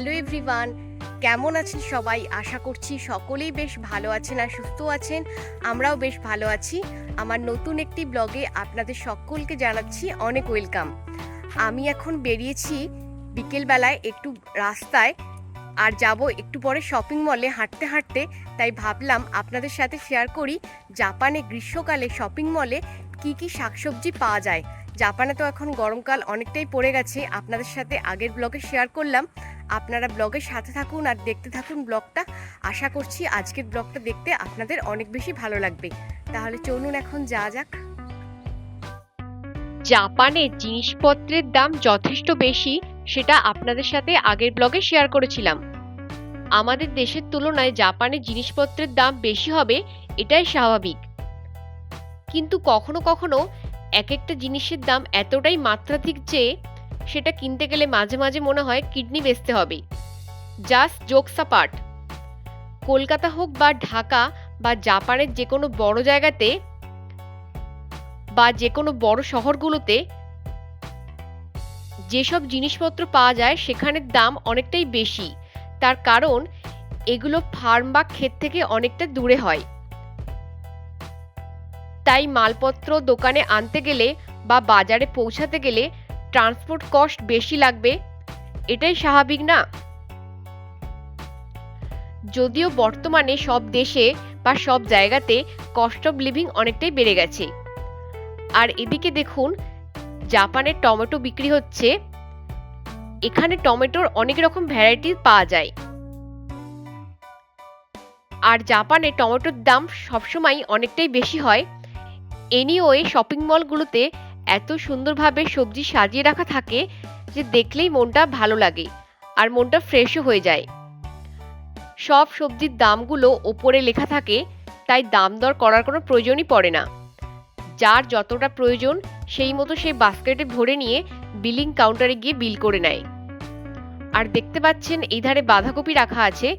Hello everyone কেমন আছেন সবাই? আশা করছি সকলেই বেশ ভালো আছেন আর সুস্থ আছেন। আমরাও বেশ ভালো আছি। আমার নতুন একটি ব্লগে আপনাদের সকলকে জানাচ্ছি অনেক ওয়েলকাম। আমি এখন বেরিয়েছি বিকেলবেলায় একটু রাস্তায় আর যাব একটু পরে শপিং মলে হাঁটতে হাঁটতে। তাই ভাবলাম আপনাদের সাথে শেয়ার করি, জাপানে গ্রীষ্মকালে শপিং মলে কি কি শাকসবজি পাওয়া যায়? জাপানে তো এখন গরমকাল অনেকটাই পড়ে গেছে। আপনাদের সাথে আগের ব্লগে শেয়ার করলাম। আপনারা ব্লগের সাথে থাকুন আর দেখতে থাকুন ব্লগটা। আশা করছি আজকের ব্লগটা দেখতে আপনাদের অনেক বেশি ভালো লাগবে। তাহলে চলুন এখন যা যাক। জাপানে জিনিসপত্রের দাম যথেষ্ট বেশি, সেটা আপনাদের সাথে আগের ব্লগে শেয়ার করেছিলাম। আমাদের দেশের তুলনায় জাপানে জিনিসপত্রের দাম বেশি হবে, এটাই স্বাভাবিক। কিন্তু কখনো কখনো এক একটা জিনিসের দাম এতটাই মাত্রাধিক যে সেটা কিনতে গেলে মাঝে মাঝে মনে হয় কিডনি বেচতে হবে। Just jokes part. কলকাতা হোক বা ঢাকা বা জাপানের যে কোনো বড় জায়গাতে বা যে কোনো বড় শহরগুলোতে যেসব জিনিসপত্র পাওয়া যায় সেখানের দাম অনেকটাই বেশি। তার কারণ এগুলো ফার্ম বা ক্ষেত থেকে অনেকটা দূরে হয়। তাই মালপত্র দোকানে আনতে গেলে বা বাজারে পৌঁছাতে গেলে ট্রান্সপোর্ট কস্ট বেশি লাগবে? এটাই স্বাভাবিক না? যদিও বর্তমানে সব দেশে বা সব জায়গাতে কস্ট অফ লিভিং অনেকটাই বেড়ে গেছে। আর এদিকে দেখুন, জাপানের টমেটো বিক্রি হচ্ছে। এখানে টমেটোর অনেক রকম ভ্যারাইটি পাওয়া যায়। আর জাপানে টমেটোর দাম সবসময় অনেকটাই বেশি হয়। এনিওয়ে, শপিং মলগুলোতে এত সুন্দরভাবে সবজি সাজিয়ে রাখা থাকে যে দেখলেই মনটা ভালো লাগে আর মনটা ফ্রেশও হয়ে যায়। সব সবজির দামগুলো ওপরে লেখা থাকে, তাই দাম দর করার কোনো প্রয়োজনই পড়ে না। যার যতটা প্রয়োজন, সেই মতো সেই বাস্কেটে ভরে নিয়ে বিলিং কাউন্টারে গিয়ে বিল করে নেয়। আর দেখতে পাচ্ছেন, এই ধারে বাঁধাকপি রাখা আছে।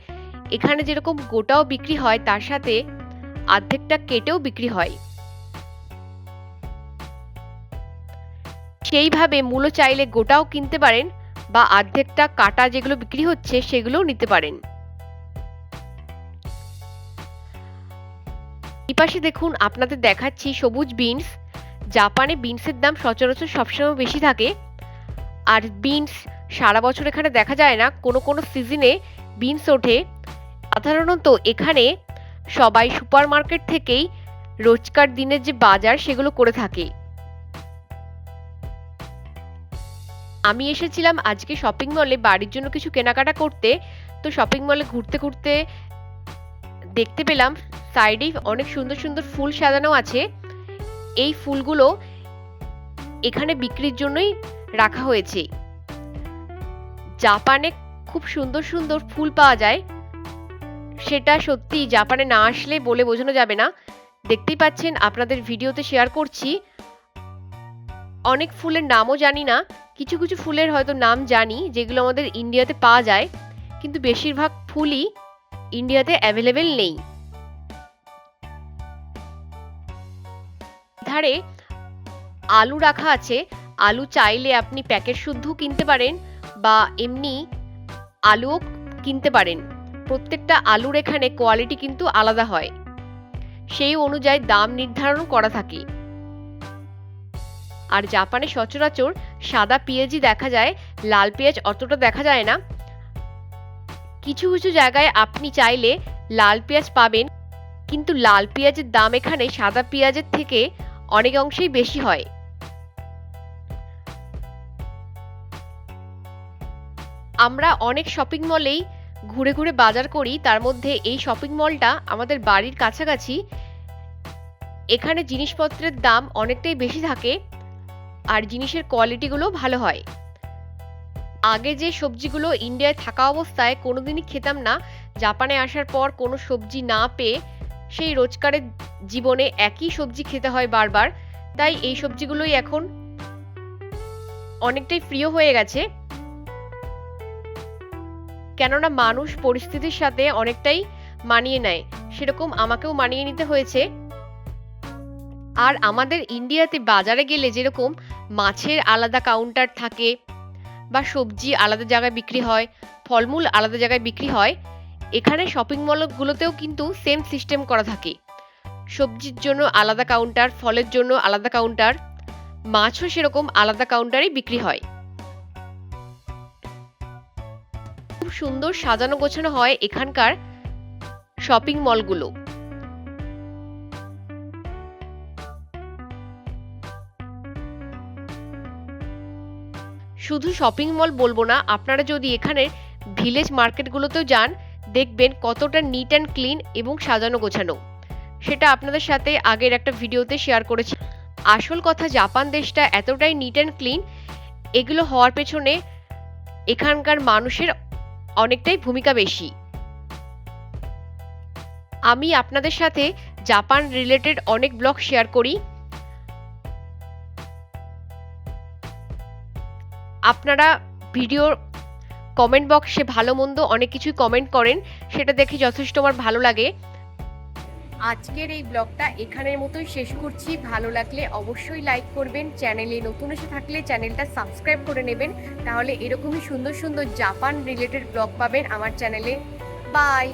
এখানে যেরকম গোটাও বিক্রি হয়, তার সাথে অর্ধেকটা কেটেও বিক্রি হয়। সেইভাবে মূলো চাইলে গোটাও কিনতে পারেন বা অর্ধেকটা কাটা যেগুলো বিক্রি হচ্ছে সেগুলোও নিতে পারেন। পাশে দেখুন আপনাদের দেখাচ্ছি সবুজ বিনস। জাপানে বিনসের দাম সচরাচর সবসময় বেশি থাকে। আর বিনস সারা বছর এখানে দেখা যায় না, কোনো কোনো সিজনে বিনস ওঠে। সাধারণত এখানে সবাই সুপার মার্কেট থেকেই রোজকার দিনের যে বাজার সেগুলো করে থাকে। আমি এসেছিলাম আজকে শপিং মলে বাড়ির জন্য কিছু কেনাকাটা করতে। তো শপিং মলে ঘুরতে ঘুরতে দেখতে পেলাম সাইডেই অনেক সুন্দর সুন্দর ফুল সাজানো আছে। এই ফুলগুলো এখানে বিক্রির জন্যই রাখা হয়েছে। জাপানে খুব সুন্দর সুন্দর ফুল পাওয়া যায়। সেটা সত্যি জাপানে না আসলে বলে বোঝানো যাবে না। দেখতেই পাচ্ছেন, আপনাদের ভিডিওতে শেয়ার করছি। অনেক ফুলের নামও জানি না। কিছু কিছু ফুলের হয়তো নাম জানি, যেগুলো আমাদের ইন্ডিয়াতে পাওয়া যায়, কিন্তু বেশিরভাগ ফুলই ইন্ডিয়াতে অ্যাভেলেবেল নেই। ধারে আলু রাখা আছে, আলু চাইলে আপনি প্যাকেট শুদ্ধ কিনতে পারেন বা এমনি আলুও কিনতে পারেন। প্রত্যেকটা আলুর এখানে কোয়ালিটি কিন্তু আলাদা হয়। সেই অনুযায়ী দাম নির্ধারণ করা থাকে। আর জাপানে সচরাচর সাদা পেঁয়াজই দেখা যায়, লাল পেঁয়াজ অতটা দেখা যায় না। কিছু কিছু জায়গায় আপনি চাইলে লাল পেঁয়াজ পাবেন, কিন্তু লাল পেঁয়াজের দাম এখানে সাদা পেঁয়াজের থেকে অনেক অংশেই বেশি হয়। আমরা অনেক শপিং মলেই ঘুরে ঘুরে বাজার করি, তার মধ্যে এই শপিং মলটা আমাদের বাড়ির কাছাকাছি। এখানে জিনিসপত্রের দাম অনেকটাই বেশি থাকে। আর জিনিসের কোয়ালিটিগুলো ভালো হয়। আগে যে সবজিগুলো ইন্ডিয়ায় থাকা অবস্থায় কোনোদিনই খেতাম না জাপানে আসার পর কোনো সবজি না পেয়ে সেই রোজকারের জীবনে একই সবজি খেতে হয় বারবার। তাই এই সবজিগুলোই এখন অনেকটাই প্রিয় হয়ে গেছে। কেননা মানুষ পরিস্থিতির সাথে অনেকটাই মানিয়ে নেয়। সেরকম আমাকেও মানিয়ে নিতে হয়েছে। আর আমাদের ইন্ডিয়াতে বাজারে গেলে যেরকম মাছের আলাদা কাউন্টার থাকে বা সবজি আলাদা জায়গায় বিক্রি হয়, ফলমূল আলাদা জায়গায় বিক্রি হয়, এখানে শপিং মলগুলোতেও কিন্তু সেম সিস্টেম করা থাকে। সবজির জন্য আলাদা কাউন্টার ফলের জন্য আলাদা কাউন্টার মাছও সেরকম আলাদা কাউন্টারে বিক্রি হয়। খুব সুন্দর সাজানো গোছানো হয় এখানকার শপিং মলগুলো শুধু শপিং মল বলব না, আপনারা যদি এখানে ভিলেজ মার্কেটগুলোতেও যান, দেখবেন কতটা নিট অ্যান্ড ক্লিন এবং সাজানো গোছানো। সেটা আপনাদের সাথে আগের একটা ভিডিওতে শেয়ার করেছি। আসল কথা, জাপান দেশটা এতটাই নিট অ্যান্ড ক্লিন এগুলো হওয়ার পেছনে এখানকার মানুষের অনেকটাই ভূমিকা বেশি। আমি আপনাদের সাথে জাপান রিলেটেড অনেক ব্লগ শেয়ার করি। আপনারা ভিডিওর কমেন্ট বক্সে ভালো মন্দ অনেক কিছুই কমেন্ট করেন, সেটা দেখে যথেষ্ট আমার ভালো লাগে। আজকের এই ব্লগটা এখানের মতোই শেষ করছি। ভালো লাগলে অবশ্যই লাইক করবেন। চ্যানেলে নতুন এসে থাকলে চ্যানেলটা সাবস্ক্রাইব করে নেবেন। তাহলে এরকমই সুন্দর সুন্দর জাপান রিলেটেড ব্লগ পাবেন আমার চ্যানেলে। বাই